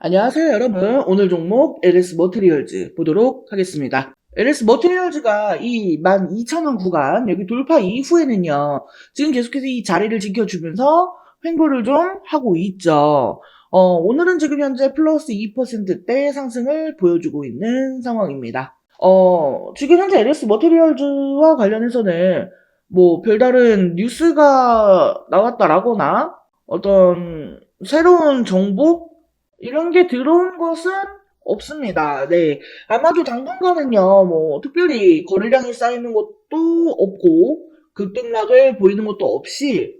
안녕하세요 여러분. 오늘 종목 LS 머티리얼즈 보도록 하겠습니다. LS 머티리얼즈가 이 12,000원 구간 여기 돌파 이후에는요 지금 계속해서 이 자리를 지켜주면서 횡보를 좀 하고 있죠. 어, 오늘은 지금 현재 플러스 2%대 상승을 보여주고 있는 상황입니다. 어, 지금 현재 LS 머티리얼즈와 관련해서는 뭐 별다른 뉴스가 나왔다라거나 어떤 새로운 정보 이런 게 들어온 것은 없습니다. 네. 아마도 당분간은요, 뭐, 특별히 거래량이 쌓이는 것도 없고, 급등락을 보이는 것도 없이,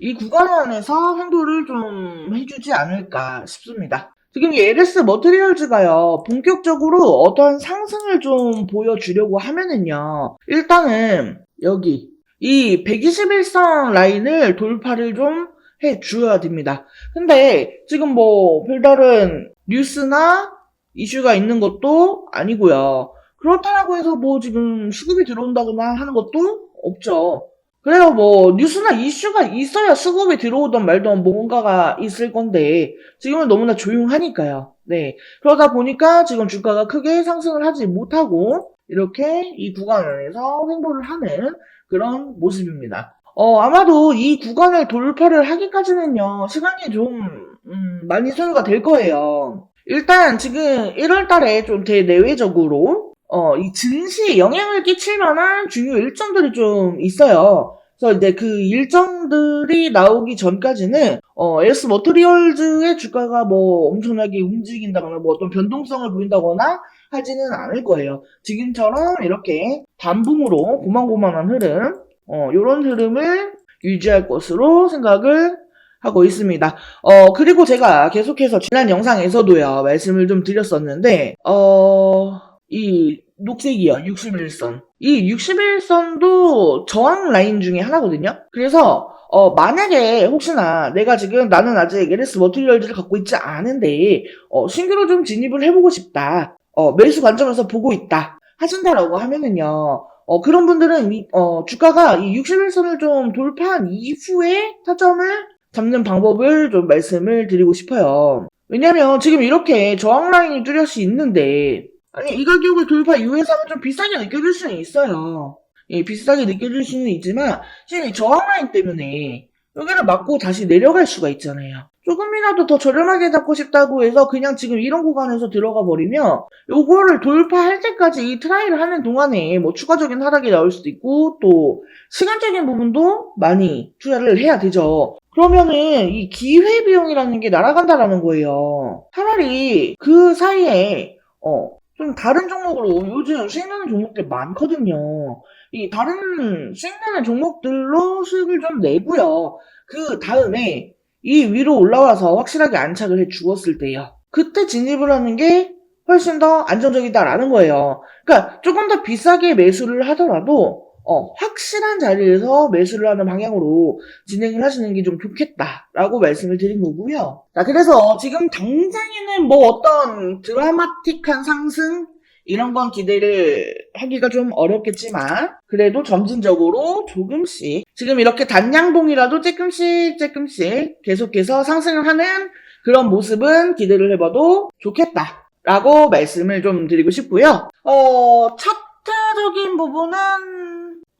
이 구간 안에서 행보를 좀 해주지 않을까 싶습니다. 지금 이 LS 머티리얼즈가요, 본격적으로 어떤 상승을 좀 보여주려고 하면은요, 일단은, 여기, 이 121선 라인을 돌파를 좀 해줘야 됩니다. 근데 지금 뭐 별다른 뉴스나 이슈가 있는 것도 아니고요. 그렇다고 해서 뭐 지금 수급이 들어온다거나 하는 것도 없죠. 그래요 뭐 뉴스나 이슈가 있어야 수급이 들어오던 말던 뭔가가 있을 건데 지금은 너무나 조용하니까요. 네 그러다 보니까 지금 주가가 크게 상승을 하지 못하고 이렇게 이 구간 안에서 횡보를 하는 그런 모습입니다. 어, 아마도 이 구간을 돌파를 하기까지는요, 시간이 좀, 음, 많이 소요가 될 거예요. 일단 지금 1월 달에 좀 대내외적으로, 어, 이 증시에 영향을 끼칠 만한 중요 일정들이 좀 있어요. 그래서 이제 그 일정들이 나오기 전까지는, 어, 에스 머트리얼즈의 주가가 뭐 엄청나게 움직인다거나 뭐 어떤 변동성을 보인다거나 하지는 않을 거예요. 지금처럼 이렇게 단봉으로 고만고만한 흐름, 어, 요런 흐름을 유지할 것으로 생각을 하고 있습니다. 어, 그리고 제가 계속해서 지난 영상에서도요, 말씀을 좀 드렸었는데, 어, 이 녹색이요, 61선. 이 61선도 저항 라인 중에 하나거든요? 그래서, 어, 만약에 혹시나 내가 지금 나는 아직 LS 머티리얼즈를 갖고 있지 않은데, 어, 신규로 좀 진입을 해보고 싶다. 어, 매수 관점에서 보고 있다. 하신다라고 하면은요, 어, 그런 분들은 이, 어, 주가가 이 61선을 좀 돌파한 이후에 타점을 잡는 방법을 좀 말씀을 드리고 싶어요. 왜냐면 지금 이렇게 저항 라인이 뚜렷이 있는데, 아니, 이 가격을 돌파 이후에 사면 좀 비싸게 느껴질 수는 있어요. 예, 비싸게 느껴질 수는 있지만, 지금 이 저항 라인 때문에 여기를 맞고 다시 내려갈 수가 있잖아요. 조금이라도 더 저렴하게 잡고 싶다고 해서 그냥 지금 이런 구간에서 들어가 버리면 요거를 돌파할 때까지 이 트라이를 하는 동안에 뭐 추가적인 하락이 나올 수도 있고 또 시간적인 부분도 많이 투자를 해야 되죠. 그러면은 이 기회 비용이라는 게 날아간다라는 거예요. 차라리 그 사이에 어, 좀 다른 종목으로 요즘 수익나는 종목들 많거든요. 이 다른 수익나는 종목들로 수익을 좀 내고요. 그 다음에 이 위로 올라와서 확실하게 안착을 해 주었을 때요. 그때 진입을 하는 게 훨씬 더 안정적이다라는 거예요. 그러니까 조금 더 비싸게 매수를 하더라도 어, 확실한 자리에서 매수를 하는 방향으로 진행을 하시는 게 좀 좋겠다라고 말씀을 드린 거고요. 자, 그래서 지금 당장에는 뭐 어떤 드라마틱한 상승 이런 건 기대를 하기가 좀 어렵겠지만 그래도 점진적으로 조금씩 지금 이렇게 단양봉이라도 조금씩 조금씩 계속해서 상승을 하는 그런 모습은 기대를 해봐도 좋겠다 라고 말씀을 좀 드리고 싶고요. 어, 차트적인 부분은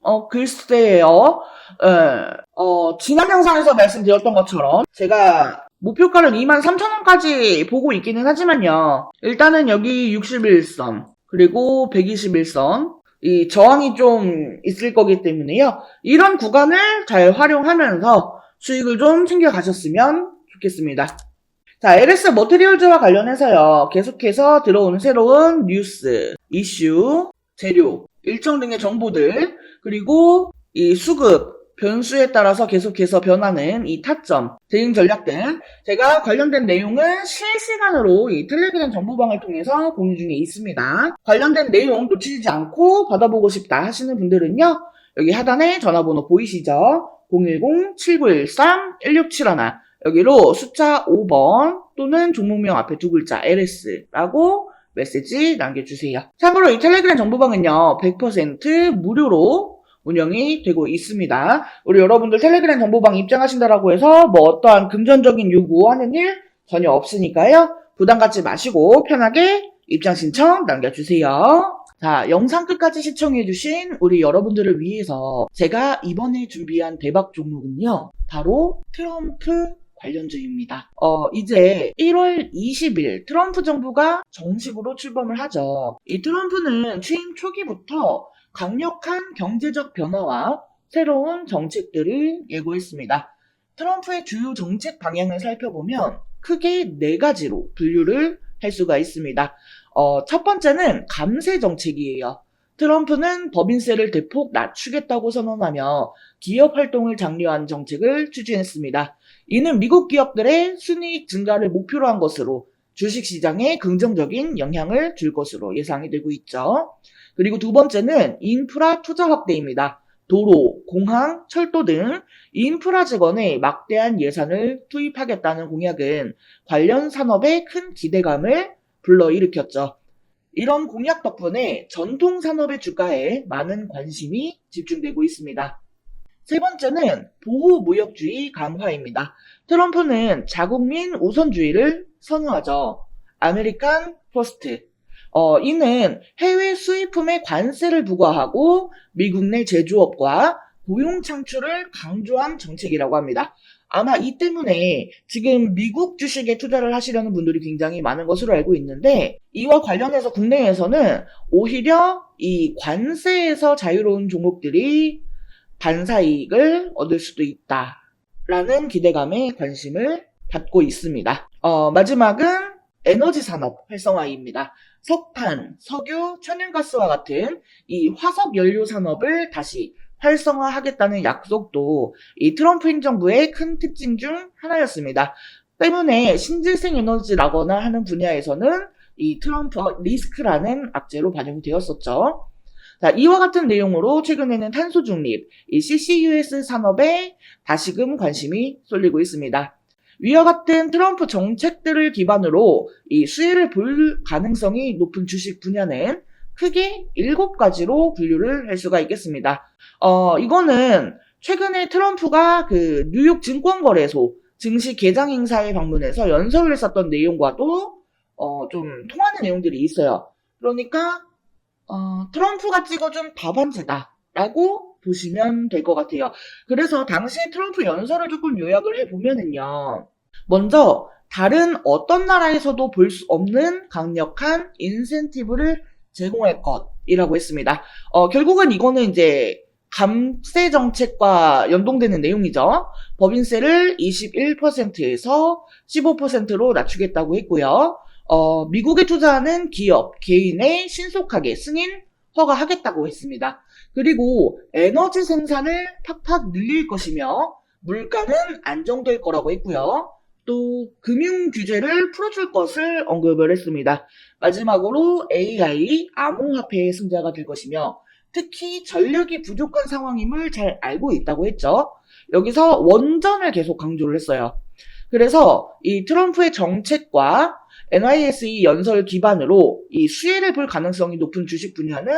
어, 글쎄요. 에, 어, 지난 영상에서 말씀드렸던 것처럼 제가 목표가를 23,000원까지 보고 있기는 하지만요. 일단은 여기 61선, 그리고 121선, 이 저항이 좀 있을 거기 때문에요. 이런 구간을 잘 활용하면서 수익을 좀 챙겨가셨으면 좋겠습니다. 자, LS 머티리얼즈와 관련해서요. 계속해서 들어오는 새로운 뉴스, 이슈, 재료, 일정 등의 정보들, 그리고 이 수급, 변수에 따라서 계속해서 변하는 이 타점, 대응 전략 등 제가 관련된 내용은 실시간으로 이 텔레그램 정보방을 통해서 공유 중에 있습니다. 관련된 내용 놓치지 않고 받아보고 싶다 하시는 분들은요. 여기 하단에 전화번호 보이시죠? 010-7913-1671 여기로 숫자 5번 또는 종목명 앞에 두 글자 LS라고 메시지 남겨주세요. 참고로 이 텔레그램 정보방은요. 100% 무료로 운영이 되고 있습니다. 우리 여러분들 텔레그램 정보방 입장하신다라고 해서 뭐 어떠한 금전적인 요구하는 일 전혀 없으니까요. 부담 갖지 마시고 편하게 입장 신청 남겨주세요. 자, 영상 끝까지 시청해주신 우리 여러분들을 위해서 제가 이번에 준비한 대박 종목은요, 바로 트럼프 관련주입니다. 어, 이제 1월 20일 트럼프 정부가 정식으로 출범을 하죠. 이 트럼프는 취임 초기부터 강력한 경제적 변화와 새로운 정책들을 예고했습니다. 트럼프의 주요 정책 방향을 살펴보면 크게 네 가지로 분류를 할 수가 있습니다. 어, 첫 번째는 감세 정책이에요. 트럼프는 법인세를 대폭 낮추겠다고 선언하며 기업 활동을 장려한 정책을 추진했습니다. 이는 미국 기업들의 순이익 증가를 목표로 한 것으로 주식시장에 긍정적인 영향을 줄 것으로 예상이 되고 있죠. 그리고 두 번째는 인프라 투자 확대입니다. 도로, 공항, 철도 등 인프라 재건에 막대한 예산을 투입하겠다는 공약은 관련 산업에 큰 기대감을 불러일으켰죠. 이런 공약 덕분에 전통 산업의 주가에 많은 관심이 집중되고 있습니다. 세 번째는 보호무역주의 강화입니다. 트럼프는 자국민 우선주의를 선호하죠. 아메리칸 퍼스트. 어, 이는 해외 수입품에 관세를 부과하고 미국 내 제조업과 고용 창출을 강조한 정책이라고 합니다. 아마 이 때문에 지금 미국 주식에 투자를 하시려는 분들이 굉장히 많은 것으로 알고 있는데 이와 관련해서 국내에서는 오히려 이 관세에서 자유로운 종목들이 반사 이익을 얻을 수도 있다라는 기대감에 관심을 갖고 있습니다. 어, 마지막은 에너지 산업 활성화입니다. 석탄, 석유, 천연가스와 같은 이 화석 연료 산업을 다시 활성화하겠다는 약속도 이 트럼프 행정부의 큰 특징 중 하나였습니다. 때문에 신재생 에너지라거나 하는 분야에서는 이 트럼프 리스크라는 악재로 반영이 되었었죠. 자, 이와 같은 내용으로 최근에는 탄소 중립, 이 CCUS 산업에 다시금 관심이 쏠리고 있습니다. 위와 같은 트럼프 정책들을 기반으로 이 수혜를 볼 가능성이 높은 주식 분야는 크게 일곱 가지로 분류를 할 수가 있겠습니다. 어, 이거는 최근에 트럼프가 그 뉴욕 증권거래소 증시 개장 행사에 방문해서 연설을 했었던 내용과도 어, 좀 통하는 내용들이 있어요. 그러니까 어, 트럼프가 찍어준 답안제다라고 보시면 될 것 같아요. 그래서 당시 트럼프 연설을 조금 요약을 해보면은요. 먼저 다른 어떤 나라에서도 볼 수 없는 강력한 인센티브를 제공할 것이라고 했습니다. 어, 결국은 이거는 이제 감세 정책과 연동되는 내용이죠. 법인세를 21%에서 15%로 낮추겠다고 했고요. 어, 미국에 투자하는 기업, 개인에 신속하게 승인 허가하겠다고 했습니다. 그리고 에너지 생산을 팍팍 늘릴 것이며 물가는 안정될 거라고 했고요. 또 금융 규제를 풀어줄 것을 언급을 했습니다. 마지막으로 AI 암호화폐의 승자가 될 것이며 특히 전력이 부족한 상황임을 잘 알고 있다고 했죠. 여기서 원전을 계속 강조를 했어요. 그래서 이 트럼프의 정책과 NYSE 연설 기반으로 이 수혜를 볼 가능성이 높은 주식 분야는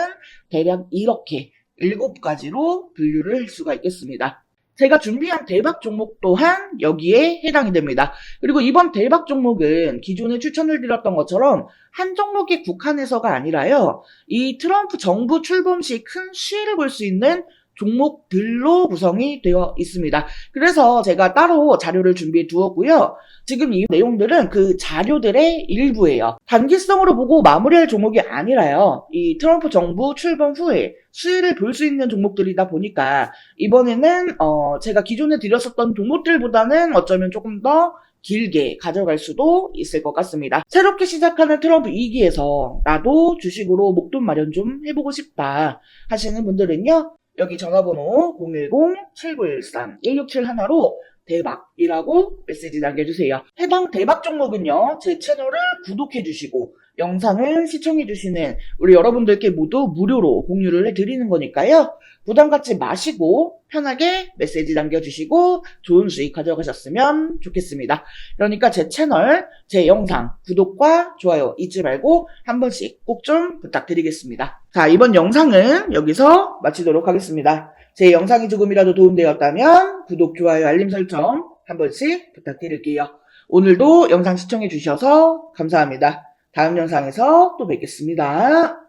대략 이렇게 일곱 가지로 분류를 할 수가 있겠습니다. 제가 준비한 대박 종목 또한 여기에 해당이 됩니다. 그리고 이번 대박 종목은 기존에 추천을 드렸던 것처럼 한 종목에 국한해서가 아니라요. 이 트럼프 정부 출범 시큰 수혜를 볼 수 있는 종목들로 구성이 되어 있습니다. 그래서 제가 따로 자료를 준비해 두었고요. 지금 이 내용들은 그 자료들의 일부예요. 단기성으로 보고 마무리할 종목이 아니라요. 이 트럼프 정부 출범 후에 수혜를 볼 수 있는 종목들이다 보니까 이번에는 어 제가 기존에 드렸었던 종목들보다는 어쩌면 조금 더 길게 가져갈 수도 있을 것 같습니다. 새롭게 시작하는 트럼프 2기에서 나도 주식으로 목돈 마련 좀 해보고 싶다 하시는 분들은요. 여기 전화번호 010-7913-1671로 대박이라고 메시지 남겨주세요. 해당 대박 종목은요, 제 채널을 구독해주시고, 영상을 시청해주시는 우리 여러분들께 모두 무료로 공유를 해드리는 거니까요. 부담 갖지 마시고, 편하게 메시지 남겨주시고, 좋은 수익 가져가셨으면 좋겠습니다. 그러니까 제 채널, 제 영상, 구독과 좋아요 잊지 말고 한 번씩 꼭 좀 부탁드리겠습니다. 자, 이번 영상은 여기서 마치도록 하겠습니다. 제 영상이 조금이라도 도움되었다면 구독, 좋아요, 알림 설정 한 번씩 부탁드릴게요. 오늘도 영상 시청해 주셔서 감사합니다. 다음 영상에서 또 뵙겠습니다.